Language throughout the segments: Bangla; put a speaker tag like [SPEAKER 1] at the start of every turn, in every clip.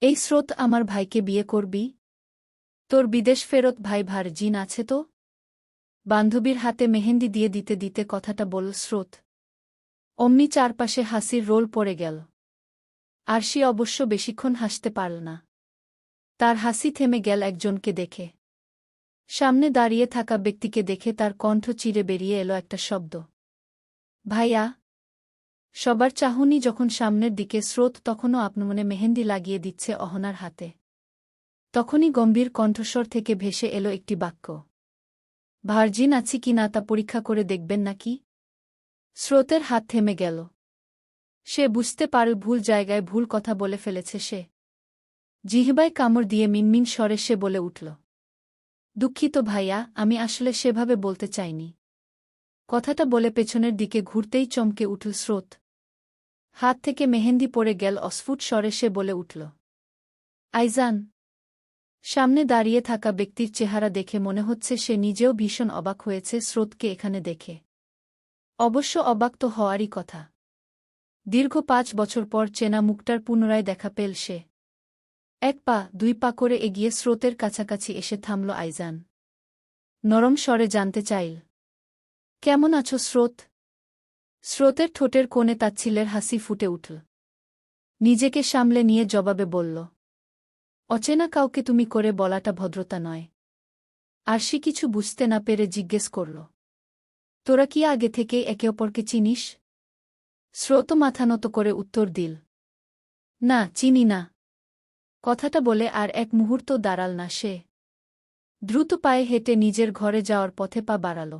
[SPEAKER 1] এই স্রোত আমার ভাইকে বিয়ে করবি? তোর বিদেশ ফেরত ভাই ভার জিন আছে তো? বান্ধবীর হাতে মেহেন্দি দিয়ে দিতে দিতে কথাটা বল স্রোত। অমনি চারপাশে হাসির রোল পড়ে গেল। আরশি অবশ্য বেশিক্ষণ হাসতে পারল না। তার হাসি থেমে গেল একজনকে দেখে। সামনে দাঁড়িয়ে থাকা ব্যক্তিকে দেখে তার কণ্ঠ চিরে বেরিয়ে এলো একটা শব্দ। ভাইয়া সবার চাহনি যখন সামনের দিকে স্রোত তখনও আপনমনে মেহেন্দি লাগিয়ে দিচ্ছে অহনার হাতে। তখনই গম্ভীর কণ্ঠস্বর থেকে ভেসে এলো একটি বাক্য। ভার্জিন আছি কি না তা পরীক্ষা করে দেখবেন নাকি স্রোতের হাত থেমে গেল। সে বুঝতে পারল ভুল জায়গায় ভুল কথা বলে ফেলেছে সে। জিহবায় কামড় দিয়ে মিনমিন স্বরে সে বলে উঠল, দুঃখিত ভাইয়া, আমি আসলে সেভাবে বলতে চাইনি। কথাটা বলে পেছনের দিকে ঘুরতেই চমকে উঠল স্রোত। হাত থেকে মেহেন্দি পড়ে গেল অস্ফুট স্বরে সে বলে উঠল। আইজান। সামনে দাঁড়িয়ে থাকা ব্যক্তির চেহারা দেখে মনে হচ্ছে সে নিজেও ভীষণ অবাক হয়েছে স্রোতকে এখানে দেখে। অবশ্য অবাক তো হওয়ারই কথা। দীর্ঘ পাঁচ বছর পর চেনা মুখটার পুনরায় দেখা পেল সে। এক পা, দুই পা করে এগিয়ে স্রোতের কাছাকাছি এসে থামল আইজান। নরম স্বরে জানতে চাইল, কেমন আছো স্রোত? স্রোতের ঠোঁটের কোণে তাচ্ছিলের হাসি ফুটে উঠল। নিজেকে সামলে নিয়ে জবাবে বলল, অচেনা কাউকে তুমি করে বলাটা ভদ্রতা নয়। আরশি কিছু বুঝতে না পেরে জিজ্ঞেস করল, তোরা কি আগে থেকে একে অপরকে চিনিস? স্রোত মাথা নত করে উত্তর দিল, না, চিনি না। কথাটা বলে আর এক মুহূর্ত দাঁড়াল না সে। দ্রুত পায়ে হেঁটে নিজের ঘরে যাওয়ার পথে পা বাড়াল।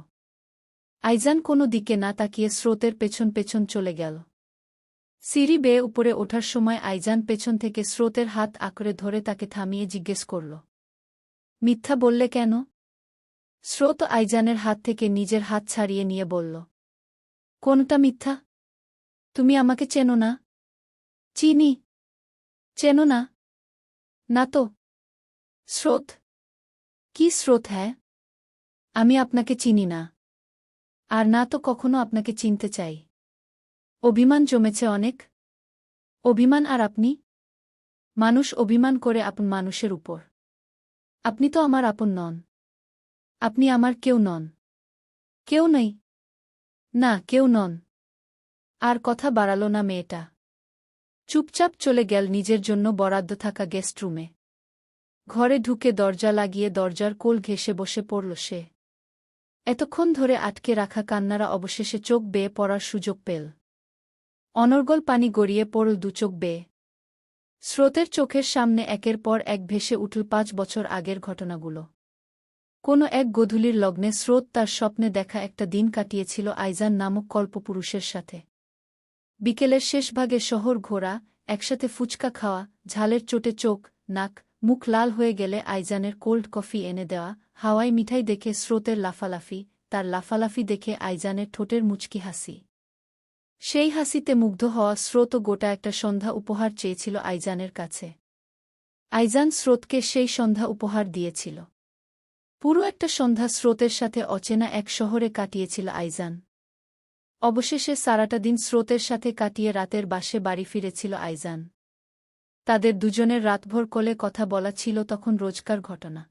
[SPEAKER 1] আইজান কোনো দিকে না তাকিয়ে স্রোতের পেছন পেছন চলে গেল। সিঁড়ি বেয়ে উপরে ওঠার সময় আইজান পেছন থেকে স্রোতের হাত আঁকড়ে ধরে তাকে থামিয়ে জিজ্ঞেস করল, মিথ্যা বললে কেন? স্রোত আইজানের হাত থেকে নিজের হাত ছাড়িয়ে নিয়ে বলল, কোনটা মিথ্যা? তুমি আমাকে চেনো না? চিনি। চেনো না? না তো। স্রোত? কি স্রোত হ্যাঁ? আমি আপনাকে চিনি না। আর না তো কখনো আপনাকে চিনতে চাই। অভিমান জমেছে অনেক। অভিমান আর আপনি? মানুষ অভিমান করে আপন মানুষের উপর। আপনি তো আমার আপন নন। আপনি আমার কেউ নন। কেউ নেই। না, কেউ নন। আর কথা বাড়াল না মেয়েটা। চুপচাপ চলে গেল নিজের জন্য বরাদ্দ থাকা গেস্ট রুমে। ঘরে ঢুকে দরজা লাগিয়ে দরজার কোল ঘেসে বসে পড়ল সে। এতক্ষণ ধরে আটকে রাখা কান্নারা অবশেষে চোখ বেয়ে পড়ার সুযোগ পেল। অনর্গল পানি গড়িয়ে পড়ল দুচোখ বেয়ে। স্রোতের চোখের সামনে একের পর এক ভেসে উঠল পাঁচ বছর আগের ঘটনাগুলো। কোনো এক গধূলির লগ্নে স্রোত তার স্বপ্নে দেখা একটা দিন কাটিয়েছিল আইজান নামক কল্পপুরুষের সাথে। বিকেলের শেষভাগে শহর ঘোরা, একসাথে ফুচকা খাওয়া, ঝালের চোটে চোখ, নাক মুখ লাল হয়ে গেলে আইজানের কোল্ড কফি এনে দেওয়া, হাওয়াই মিঠাই দেখে স্রোতের লাফালাফি, তার লাফালাফি দেখে আইজানের ঠোঁটের মুচকি হাসি। সেই হাসিতে মুগ্ধ হওয়া স্রোত গোটা একটা সন্ধ্যা উপহার চেয়েছিল আইজানের কাছে। আইজান স্রোতকে সেই সন্ধ্যা উপহার দিয়েছিল। পুরো একটা সন্ধ্যা স্রোতের সাথে অচেনা এক শহরে কাটিয়েছিল আইজান। অবশেষে সারাটা দিন স্রোতের সাথে কাটিয়ে রাতের বাসে বাড়ি ফিরেছিল আইজান। তাদের দুজনের রাতভর কোলে কথা বলা ছিল তখন রোজকার ঘটনা।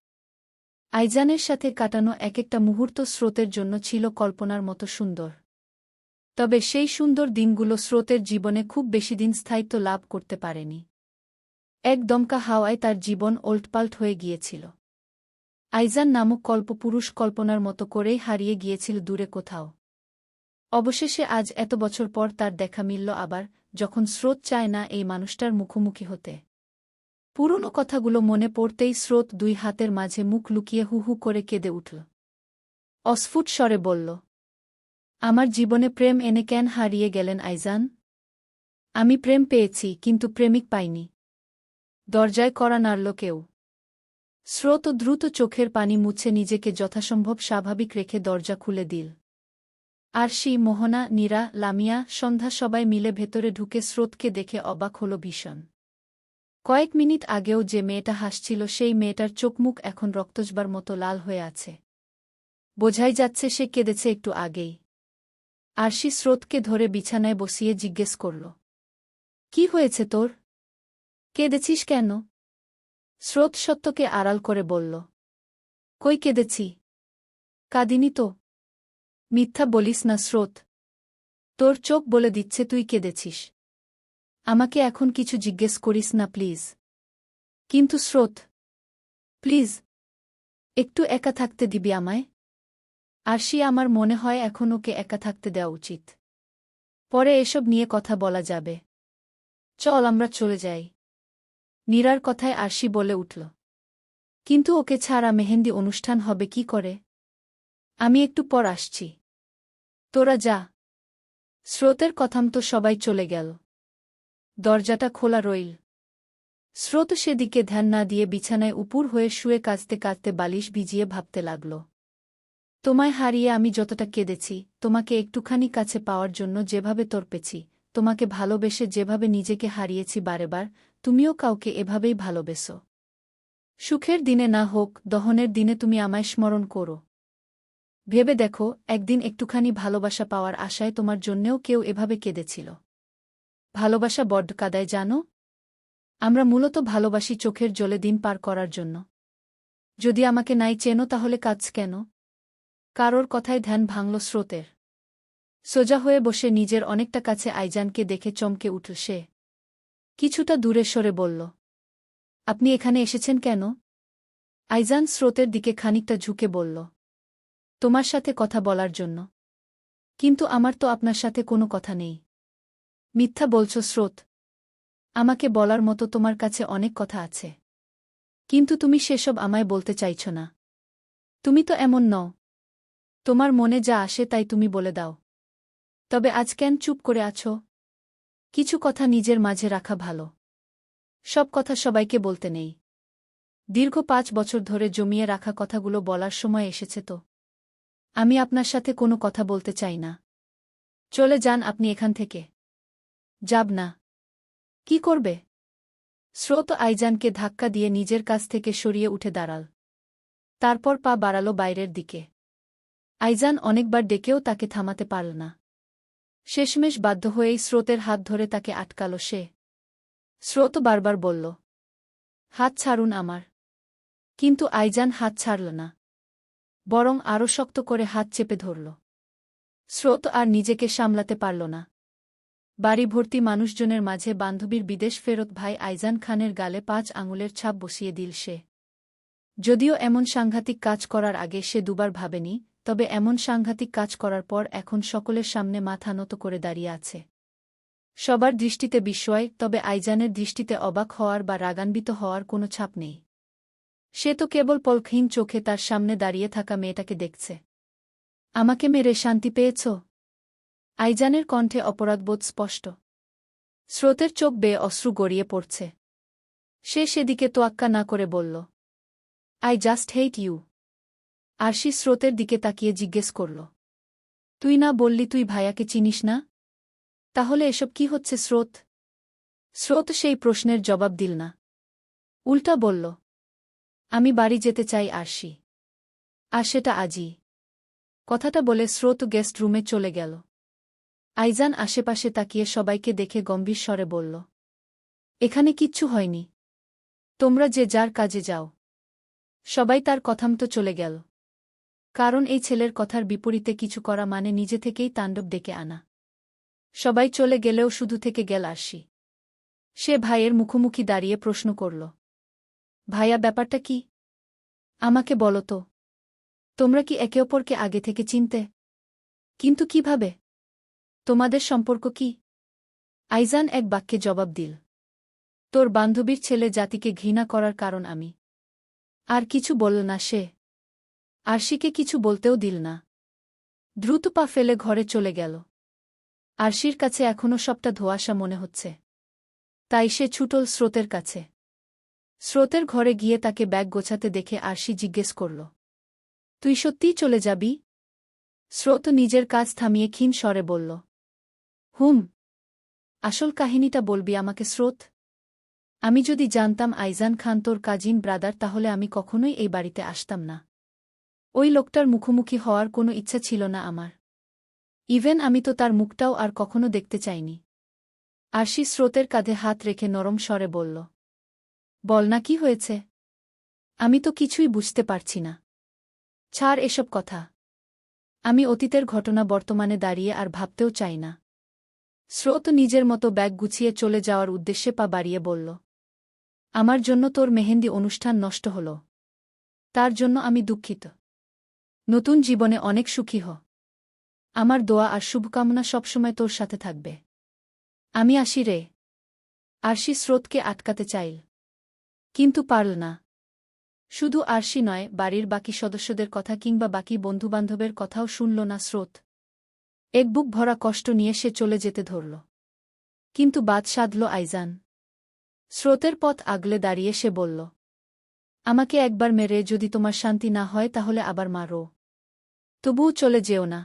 [SPEAKER 1] আইজানের সাথে কাটানো এক একটা মুহূর্ত স্রোতের জন্য ছিল কল্পনার মতো সুন্দর। তবে সেই সুন্দর দিনগুলো স্রোতের জীবনে খুব বেশি দিন স্থায়িত্ব লাভ করতে পারেনি। এক দমকা হাওয়ায় তার জীবন ওল্টপাল্ট হয়ে গিয়েছিল। আইজান নামক কল্পপুরুষ কল্পনার মতো করেই হারিয়ে গিয়েছিল দূরে কোথাও। অবশেষে আজ এত বছর পর তার দেখা মিলল আবার যখন স্রোত চায় না এই মানুষটার মুখোমুখি হতে। পুরনো কথাগুলো মনে পড়তেই স্রোত দুই হাতের মাঝে মুখ লুকিয়ে হু হু করে কেঁদে উঠল। অস্ফুট স্বরে বলল, আমার জীবনে প্রেম এনে কেন হারিয়ে গেলেন আইজান? আমি প্রেম পেয়েছি, কিন্তু প্রেমিক পাইনি। দরজায় করা নাড়ল কেউ। স্রোত দ্রুত চোখের পানি মুছে নিজেকে যথাসম্ভব স্বাভাবিক রেখে দরজা খুলে দিল। আরশি মোহনা, নীরা, লামিয়া সন্ধ্যা সবাই মিলে ভেতরে ঢুকে স্রোতকে দেখে অবাক হল ভীষণ। কয়েক মিনিট আগেও যে মেয়েটা হাসছিল সেই মেয়েটার চোখমুখ এখন রক্তজবার মতো লাল হয়ে আছে। বোঝাই যাচ্ছে সে কেঁদেছে একটু আগেই। আরশি স্রোতকে ধরে বিছানায় বসিয়ে জিজ্ঞেস করল, কি হয়েছে তোর? কেঁদেছিস কেন? স্রোত সত্যকে আড়াল করে বলল, কই কেঁদেছি? কাঁদিনি তো। মিথ্যা বলিস না স্রোত। তোর চোখ বলে দিচ্ছে তুই কেঁদেছিস। আমাকে এখন কিছু জিজ্ঞেস করিস না, প্লিজ। কিন্তু স্রোত, প্লিজ, একটু একা থাকতে দিবি আমায়। আরশি আমার মনে হয় এখন ওকে একা থাকতে দেওয়া উচিত। পরে এসব নিয়ে কথা বলা যাবে। চল আমরা চলে যাই। নীরার কথায় আরশি বলে উঠল। কিন্তু ওকে ছাড়া মেহেন্দি অনুষ্ঠান হবে কি করে? আমি একটু পর আসছি। তোরা যা। স্রোতের কথাম তো সবাই চলে গেল। দরজাটা খোলা রইল। স্রোত সেদিকে ধ্যান না দিয়ে বিছানায় উপুর হয়ে শুয়ে কাঁচতে কাঁদতে বালিশ ভিজিয়ে ভাবতে লাগল। তোমায় হারিয়ে আমি যতটা কেঁদেছি, তোমাকে একটুখানি কাছে পাওয়ার জন্য যেভাবে তর্পেছি, তোমাকে ভালোবেসে যেভাবে নিজেকে হারিয়েছি বারেবার, তুমিও কাউকে এভাবেই ভালোবেসো। সুখের দিনে না হোক, দহনের দিনে তুমি আমায় স্মরণ করো। ভেবে দেখো, একদিন একটুখানি ভালোবাসা পাওয়ার আশায় তোমার জন্যেও কেউ এভাবে কেঁদেছিল। ভালোবাসা বড্ড কাদায়, জানো? আমরা মূলত ভালোবাসি চোখের জলে দিন পার করার জন্য। যদি আমাকে নাই চেনো, তাহলে কাজ কেন? কারোর কথায় ধ্যান ভাঙল স্রোতের। সোজা হয়ে বসে নিজের অনেকটা কাছে আইজানকে দেখে চমকে উঠল সে। কিছুটা দূরে সরে বলল, আপনি এখানে এসেছেন কেন? আইজান স্রোতের দিকে খানিকটা ঝুঁকে বলল তোমার সাথে কথা বলার জন্য। কিন্তু আমার তো আপনার সাথে কোনো কথা নেই। মিথ্যা বলছ স্রোত। আমাকে বলার মতো তোমার কাছে অনেক কথা আছে। কিন্তু তুমি সেসব আমায় বলতে চাইছ না। তুমি তো এমন নও। তোমার মনে যা আসে তাই তুমি বলে দাও। তবে আজ কেন চুপ করে আছো? কিছু কথা নিজের মাঝে রাখা ভালো। সব কথা সবাইকে বলতে নেই। দীর্ঘ পাঁচ বছর ধরে জমিয়ে রাখা কথাগুলো বলার সময় এসেছে তো। আমি আপনার সাথে কোনো কথা বলতে চাই না। চলে যান আপনি এখান থেকে। যাব না কি করবে? স্রোত আইজানকে ধাক্কা দিয়ে নিজের কাছ থেকে সরিয়ে উঠে দাঁড়াল। তারপর পা বাড়াল বাইরের দিকে। আইজান অনেকবার ডেকেও তাকে থামাতে পারল না। শেষমেশ বাধ্য হয়েই স্রোতের হাত ধরে তাকে আটকাল সে। স্রোত বারবার বলল, হাত ছাড়ুন আমার। কিন্তু আইজান হাত ছাড়ল না। বরং আরও শক্ত করে হাত চেপে ধরল। স্রোত আর নিজেকে সামলাতে পারল না। বাড়ি ভর্তি মানুষজনের মাঝে বান্ধবীর বিদেশ ফেরত ভাই আইজান খানের গালে পাঁচ আঙুলের ছাপ বসিয়ে দিল সে। যদিও এমন সাংঘাতিক কাজ করার আগে সে দুবার ভাবেনি, তবে এমন সাংঘাতিক কাজ করার পর এখন সকলের সামনে মাথা নত করে দাঁড়িয়ে আছে। সবার দৃষ্টিতে বিস্ময়, তবে আইজানের দৃষ্টিতে অবাক হওয়ার বা রাগান্বিত হওয়ার কোনো ছাপ নেই। সে তো কেবল পলকহীন চোখে তার সামনে দাঁড়িয়ে থাকা মেয়েটাকে দেখছে। আমাকে মেরে শান্তি পেয়েছ? আইজানের কণ্ঠে অপরাধবোধ স্পষ্ট। স্রোতের চোখ বেয়ে অশ্রু গড়িয়ে পড়ছে। সে সেদিকে তোয়াক্কা না করে বলল, আই জাস্ট হেইট ইউ। আর আরশি স্রোতের দিকে তাকিয়ে জিজ্ঞেস করল, তুই না বললি তুই ভাইয়াকে চিনিস না? তাহলে এসব কি হচ্ছে স্রোত? স্রোত সেই প্রশ্নের জবাব দিল না। উল্টা বলল আমি বাড়ি যেতে চাই আরশি। আর সেটা আজই। কথাটা বলে স্রোত গেস্ট রুমে চলে গেল। আইজান আশেপাশে তাকিয়ে সবাইকে দেখে গম্ভীর স্বরে বলল, এখানে কিচ্ছু হয়নি। তোমরা যে যার কাজে যাও। সবাই তার কথামতো চলে গেল। কারণ এই ছেলের কথার বিপরীতে কিছু করা মানে নিজে থেকেই তাণ্ডব ডেকে আনা। সবাই চলে গেলেও শুধু থেকে গেল আসি সে ভাইয়ের মুখোমুখি দাঁড়িয়ে প্রশ্ন করল ভাইয়া, ব্যাপারটা কি? আমাকে বলো তো। তোমরা কি একে অপরকে আগে থেকে চিনতে? কিন্তু কীভাবে? তোমাদের সম্পর্ক কি? আইজান এক বাক্যে জবাব দিল, তোর বান্ধবীর ছেলে জাতিকে ঘৃণা করার কারণ আমি। আর কিছু বলল না সে। আরশিকে কিছু বলতেও দিল না। দ্রুত পা ফেলে ঘরে চলে গেল। আরশির কাছে এখনও সবটা ধোয়াশা মনে হচ্ছে। তাই সে ছুটল স্রোতের কাছে। স্রোতের ঘরে গিয়ে তাকে ব্যাগ গোছাতে দেখে আরশি জিজ্ঞেস করল, তুই সত্যিই চলে যাবি? স্রোত নিজের কাজ থামিয়ে ক্ষীণ স্বরে বলল, হুম। আসল কাহিনীটা বলবি আমাকে, স্রোত? আমি যদি জানতাম আইজান খান তোর কাজিন ব্রাদার, তাহলে আমি কখনোই এই বাড়িতে আসতাম না। ওই লোকটার মুখোমুখি হওয়ার কোনো ইচ্ছা ছিল না আমার। ইভেন আমি তো তার মুখটাও আর কখনো দেখতে চাইনি। আরশি স্রোতের কাঁধে হাত রেখে নরম স্বরে বলল বল না কি হয়েছে? আমি তো কিছুই বুঝতে পারছি না। ছাড় এসব কথা। আমি অতীতের ঘটনা বর্তমানে দাঁড়িয়ে আর ভাবতেও চাই না। স্রোত নিজের মতো ব্যাগ গুছিয়ে চলে যাওয়ার উদ্দেশ্যে পা বাড়িয়ে বলল, আমার জন্য তোর মেহেন্দি অনুষ্ঠান নষ্ট হল। তার জন্য আমি দুঃখিত। নতুন জীবনে অনেক সুখী হ। আমার দোয়া আর শুভকামনা সবসময় তোর সাথে থাকবে। আমি আসি রে। আর আরশি স্রোতকে আটকাতে চাইল। কিন্তু পারল না। শুধু আরশি নয়, বাড়ির বাকি সদস্যদের কথা কিংবা বাকি বন্ধুবান্ধবের কথাও শুনল না স্রোত। এক বুক ভরা কষ্ট নিয়ে সে চলে যেতে ধরল। কিন্তু বাদ সাধল আইজান। স্রোতের পথ আগলে দাঁড়িয়ে সে বলল, আমাকে একবার মেরে যদি তোমার শান্তি না হয় তাহলে আবার মারো। তবুও চলে যেও না।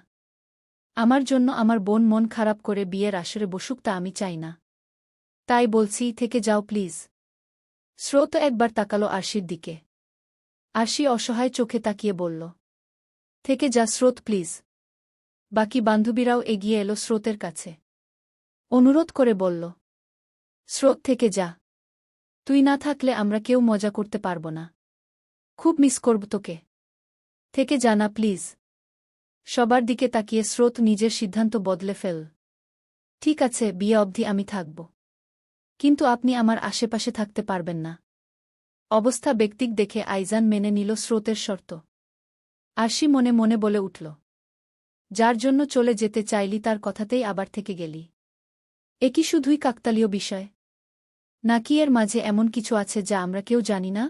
[SPEAKER 1] আমার জন্য আমার বোন মন খারাপ করে বিয়ের আসরে বসুক তা আমি চাই না। তাই বলছি, থেকে যাও প্লিজ। স্রোত একবার তাকালো আরশির দিকে। আরশি অসহায় চোখে তাকিয়ে বলল, থেকে যা স্রোত, প্লিজ। বাকি বান্ধবীরাও এগিয়ে এলো স্রোতের কাছে। অনুরোধ করে বলল, স্রোত, থেকে যা। তুই না থাকলে আমরা কেউ মজা করতে পারব না। খুব মিস করব তোকে। থেকে যা না, প্লিজ। সবার দিকে তাকিয়ে স্রোত নিজের সিদ্ধান্ত বদলে ফেল। ঠিক আছে, বিয়ে অবধি আমি থাকব। কিন্তু আপনি আমার আশেপাশে থাকতে পারবেন না। অবস্থা ব্যক্তিক দেখে আইজান মেনে নিল স্রোতের শর্ত। আরশি মনে মনে বলে উঠল, যার জন্য চলে যেতে চাইলি তার কথাতেই আবার থেকে গেলি। এ কি শুধুই কাকতালীয় বিষয়? নাকি এর মাঝে এমন কিছু আছে যা আমরা কেউ জানি না?